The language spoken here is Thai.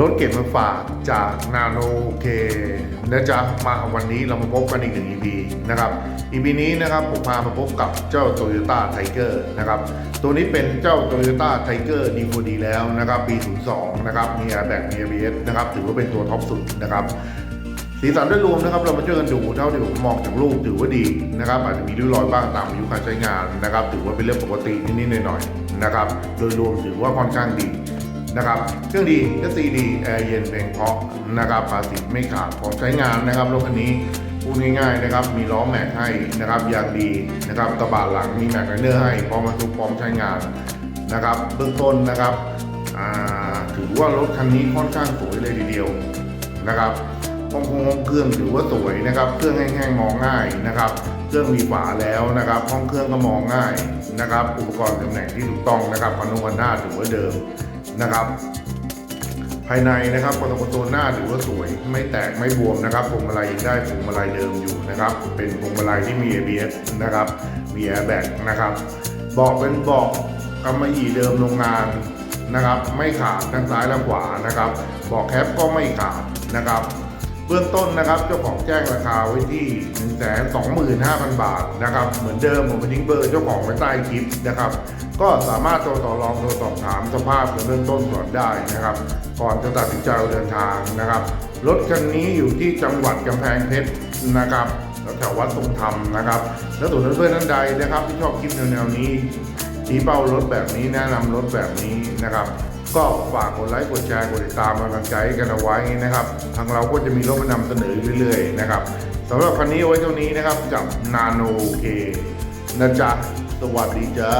รถเก็บมาฝากจากนาโนเคนะจ๊ะมาวันนี้เรามาพบกันอีกหนึ่ง EP นะครับ EP นี้นะครับผมพามาพบกับเจ้า Toyota Tiger นะครับ ตัวนี้เป็นเจ้า Toyota Tiger D4D แล้วนะครับ ปี 02 นะครับ มี Airbag มี ABS นะครับ ถือว่าเป็นตัวท็อปสุดนะครับสีสันโดยรวมนะครับเรามาช่วยกันดูเท่าที่ผมมองจากรูปถือว่าดีนะครับ อาจจะมีริ้วรอยบ้างตามอายุการใช้งานนะครับ ถือว่าเป็นเรื่องปกตินิดๆหน่อยๆนะครับ โดยรวมถือว่าค่อนข้างดี นะครับเครื่องดีก็ซีดีแอร์เย็นเพลงเพราะนะครับภาษีไม่ขาดของใช้งานนะครับรถคันนี้พูดง่ายๆนะครับ มีล้อแม็กให้นะครับยางดีนะครับกระบะหลังมีแม็กไนเนอร์ให้พร้อมบรรทุกพร้อมใช้งานนะครับเบื้องต้นนะครับถือว่ารถคันนี้ค่อนข้างสวยเลยทีเดียวนะครับห้องคงห้องเครื่องถือว่าสวยนะครับ เครื่องแห้งๆมองง่ายนะครับ เครื่องมีฝาแล้วนะครับ ห้องเครื่องก็มองง่ายนะครับ อุปกรณ์ตำแหน่งที่ถูกต้องนะครับพันธุพันหน้าถือว่าเดิม นะครับภายในนะครับคอนโซลคอนโซลหน้าถือว่าสวย ไม่แตกไม่บวมนะครับพวงมาลัยยังได้พวงมาลัยเดิมอยู่นะครับ เป็นพวงมาลัยที่มี ABS นะครับมี airbag นะครับเบอกเป็นเบอกกำมะหยี่เดิมโรงงานนะครับ ไม่ขาดทั้งซ้ายและขวานะครับเบอกแคปก็ไม่ขาดนะครับ เบื้องต้นนะครับเจ้าของแจ้งราคาไว้ที่ 1 2 5 0 0 0 บาทนะครับเหมือนเดิมผมไปทิ้งเบอร์เจ้าของไว้ใต้คลิปนะครับ ก็สามารถโทรต่อรองโทรสอบถามสภาพเบื้องต้นก่อนได้นะครับ ก่อนจะตัดสินใจเดินทางนะครับรถคันนี้อยู่ที่จังหวัดกำแพงเพชรนะครับแถววัดทรงธรรมนะครับ แล้วส่วนเพื่อนท่านใดนะครับ ที่ชอบคลิปแนวๆนี้ชี้เป้ารถแบบนี้แนะนำรถแบบนี้นะครับ ก็ฝากกดไลค์กดแชร์กดติดตามกำลังใช้กันเอาไว้นะครับ ทางเราก็จะมีรถมานำเสนอเรื่อยๆนะครับสำหรับคันนี้เอาไว้เท่านี้นะครับกับนาโนเคนะจ๊ะสวัสดีจ้า